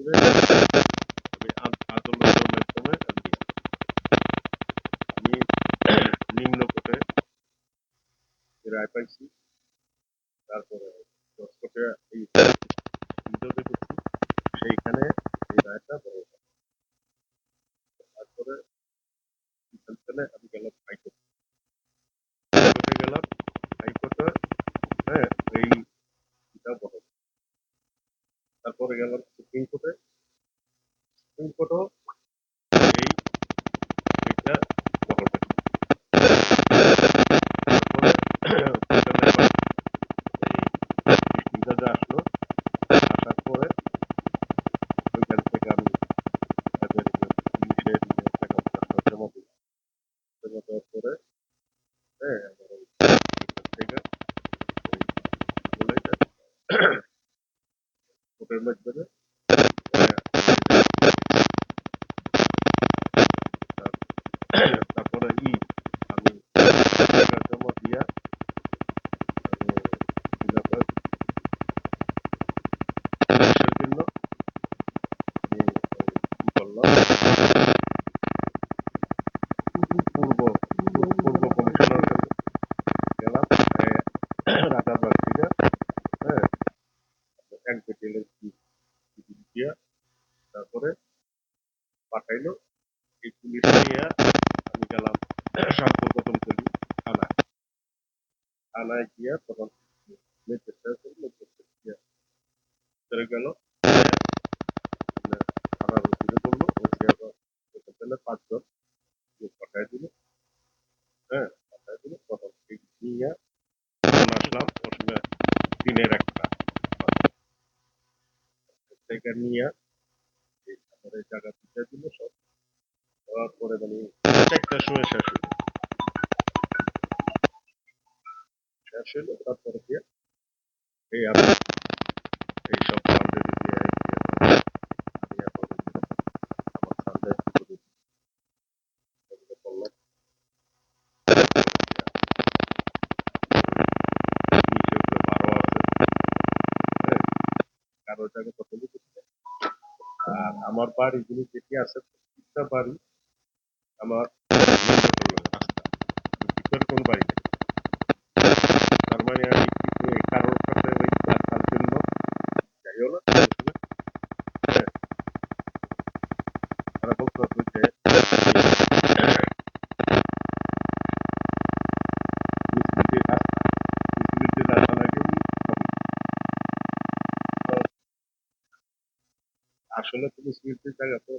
করে আমি আদ- আদালতের মাধ্যমে আমি আমি নিম্ন কোর্টে রায় পাইছি তারপরে দশ কোর্টে এই বিদ্যুতে করছি সেইখানে এই রায়টা বড় তারপরে সেখানে আমি গেলাম হাইকোর্ট হাইকোর্টে গেলাম হাইকোর্টে হ্যাঁ এই এটা বড়। তারপরে গেলাম সুপ্রিম কোর্টে সুপ্রিম কোর্টও এই এটা জাজে আসলো, আসার আমি জমা দেওয়ার পরে হ্যাঁ আমার ওই এখান থেকে ওই কি বলে এটা কোর্টের মাধ্যমে তার- আমি গেলাম শান্ত কদমতলি থানায় থানায় গিয়া তখন ম্যাজিস্ট্রেট ম্যাজিস্ট্রেট গিয়া ভিতরে গেল মানে থানার ওসিরে বলল ওসি পাঁচজন লোক পাঠাই দিল হ্যাঁ পাঠাই দিল তখন এই নিয়ে আসলাম ওখানে দিনের একটা থেকে নিয়ে আমার জায়গা পিছিয়ে দিল সব দেওয়ার পরে মানে চারটার সময় শেষ শেষ তারপরে দিয়ে এই আমি এই সব হ্যাঁ আর আমার বাড়ি যিনি যেটি আছে প্রত্যেকটা বাড়ি আমার রাস্তা কোন বাড়ি নেই। তার মানে আমি কারোর সাথে ওই রাখার জন্য যাইও না। হ্যাঁ। তারা বলতে হবে যে লাগে আসলে তো মিসলিদের জায়গা তো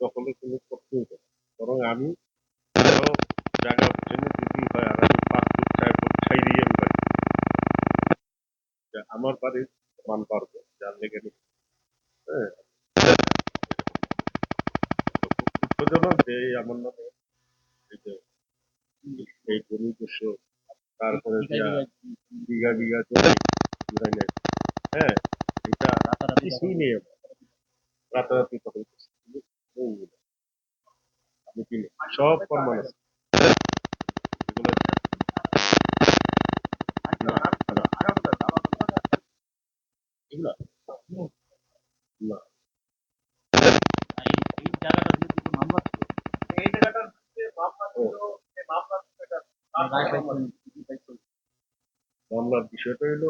দখলের কোনো প্রশ্নই নেই বরং আমি জায়গা জন্য যদি হয় আর আমি পাঁচ ফুট চার ফুট ছাই দিয়ে আমি বাড়ি আমার বাড়ির মান পারব যার লেগে। হ্যাঁ দুঃখজনক যে আমার নামে এই যে এই জমি দস্যু তারপরে বিঘা বিঘা জমি হ্যাঁ এটা কিছুই নেই। রাতারাতি কথা বলতেছি। কিন্তু নেই এটা। আমি সব প্রমাণ আছে। এগুলো এগুলা না মামলার বিষয়টা হলো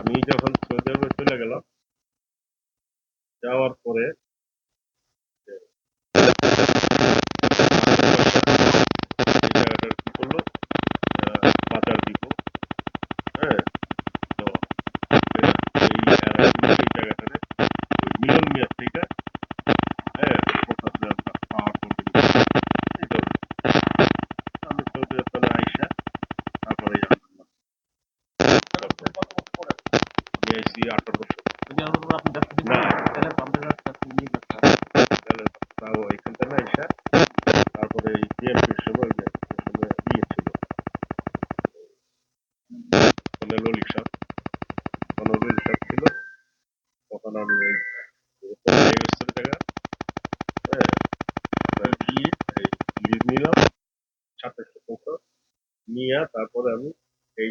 আমি যখন সৌদি আরবে চলে গেলাম, যাওয়ার পরে ললিক সাহেব ওখানে ললিক সাহেব ছিল? তখন আমি ওই জায়গা হ্যাঁ গিয়ে এই নিলাম, সাথে সাথে নিয়ে তারপরে আমি এই